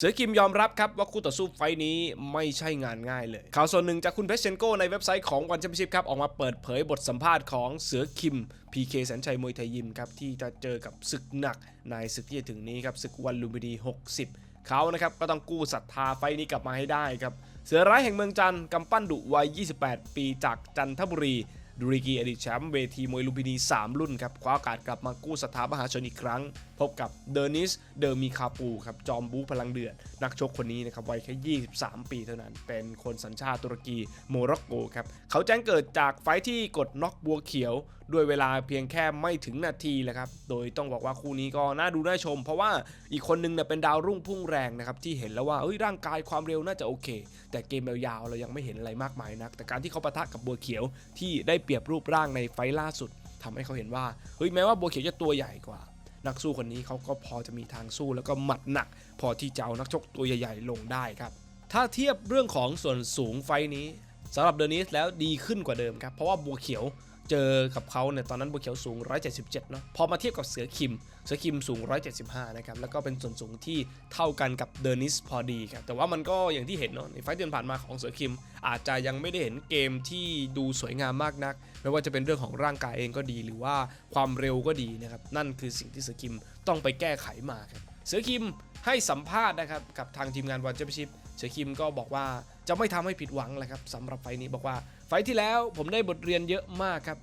เสือคิมยอมรับครับว่าคู่ต่อสู้ไฟนี้ไม่ใช่งานง่ายเลย ข่าวส่วนหนึ่งจากคุณเพชรเชนโกในเว็บไซต์ของวันแชมเปี้ยนชิพครับออกมาเปิดเผยบทสัมภาษณ์ของเสือคิม PK แสนชัยมวยไทยยิมครับที่จะเจอกับศึกหนักในศึกที่จะถึงนี้ครับศึกวันลุมพินี 60 เขานะครับก็ต้องกู้ศรัทธาไฟนี้กลับมาให้ได้ครับเสือร้ายแห่งเมืองจันทร์กำปั้นดุวัย 28 ปีจากจันทบุรี ดูริกีอดีตแชมป์เวทีมวยลุมพินี 3 รุ่นครับคว้าโอกาสกลับมากู้ศรัทธามหาชนอีกครั้ง พบกับเดนิส เดอร์มีคาปูครับจอมบูพลังเดือด นักชกคนนี้นะครับวัยแค่ 23 ปีเท่านั้น เป็นคนสัญชาติตุรกีโมร็อกโกครับ เขาแจ้งเกิดจากไฟท์ที่กดน็อกบัวเขียว ด้วยเวลาเพียงแค่ไม่ถึงนาทีแหละครับ โดยต้องบอกว่าคู่นี้ก็น่าดูน่าชม เพราะว่าอีกคนนึงเนี่ยเป็นดาวรุ่งพุ่งแรงนะครับที่เห็นแล้วว่าเอ้ยร่างกายความเร็วน่าจะโอเค แต่เกมยาวๆเรายังไม่เห็นอะไรมากมายนัก แต่การที่เขาปะทะกับบัวเขียวที่ได้เปรียบรูปร่างในไฟล่าสุดทำให้เขาเห็นว่าเฮ้ยแม้ว่าบัวเขียวจะตัวใหญ่กว่า นักสู้คนนี้เขาก็พอจะมีทางสู้แล้วก็หมัดหนัก พอที่จะเอานักชกตัวใหญ่ๆลงได้ครับ ถ้าเทียบเรื่องของส่วนสูงไฟนี้สำหรับเดนิสแล้วดีขึ้นกว่าเดิมครับเพราะว่าบัวเขียว เจอกับเขาเนี่ยตอนนั้นบัวเขียวสูง 177 เนาะพอมาเทียบกับเสือคิม เสือคิมสูง 175 นะครับ แล้วก็เป็นส่วนสูงที่เท่ากันกับเดนิสพอดีครับ แต่ว่ามันก็อย่างที่เห็นเนาะในไฟล์เดือนผ่านมาของเสือคิม อาจจะยังไม่ได้เห็นเกมที่ดูสวยงามมากนัก ไม่ว่าจะเป็นเรื่องของร่างกายเองก็ดี หรือว่าความเร็วก็ดีนะครับ นั่นคือสิ่งที่เสือคิมต้องไปแก้ไขมาครับ เสือคิมให้สัมภาษณ์นะครับกับทางทีมงานวันเจมชิพ เสือคิมก็บอกว่าจะไม่ทำให้ผิดหวังแหละครับสำหรับไฟนี้บอกว่า ไฟที่แล้วผมได้บทเรียนเยอะมากครับ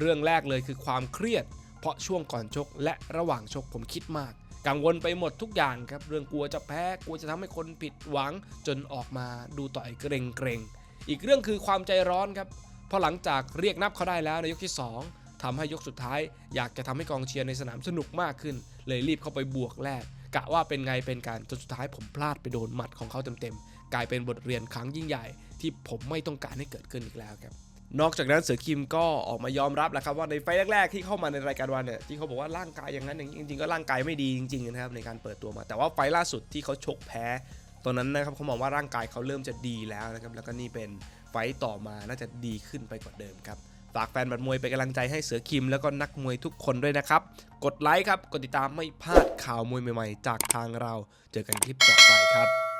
เรื่องแรกเลยคือความเครียด เพราะช่วงก่อนชกและระหว่างชกผมคิดมาก กังวลไปหมดทุกอย่างครับ เรื่องกลัวจะแพ้ กลัวจะทำให้คนผิดหวัง จนออกมาดูต่อยเกรงเกรงอีกเรื่องคือความใจร้อนครับเพราะหลังจากเรียกนับเขาได้แล้วในยกที่ 2ทำให้ยกสุดท้าย อยากจะทำให้กองเชียร์ในสนามสนุกมากขึ้น เลยรีบเข้าไปบวกแรก กะว่าเป็นไงเป็นการจนสุดท้ายผมพลาดไปโดนหมัดของเขาเต็มๆ กลายเป็นบทเรียนครั้งยิ่งใหญ่ ที่ผมไม่ต้องการให้เกิดขึ้นอีกแล้วครับนอกจากนั้นเสือคิมก็ออกมายอมรับแหละครับว่าในไฟแรก ๆ ที่เข้ามาในรายการวันเนี่ยที่เขาบอกว่าร่างกายอย่างนั้นอย่างนี้จริงๆก็ร่างกายไม่ดีจริงๆนะครับในการเปิดตัวมา แต่ว่าไฟล่าสุดที่เขาชกแพ้ตอนนั้นนะครับเขามองว่าร่างกายเขาเริ่มจะดีแล้วนะครับแล้วก็นี่เป็นไฟต่อมาน่าจะดีขึ้นไปกว่าเดิมครับ ฝากแฟนบัดมวยเป็นกำลังใจให้เสือคิมแล้วก็นักมวยทุกคนด้วยนะครับ กดไลค์ครับ กดติดตามไม่พลาดข่าวมวยใหม่ๆ จากทางเรา เจอกันคลิปต่อไปครับ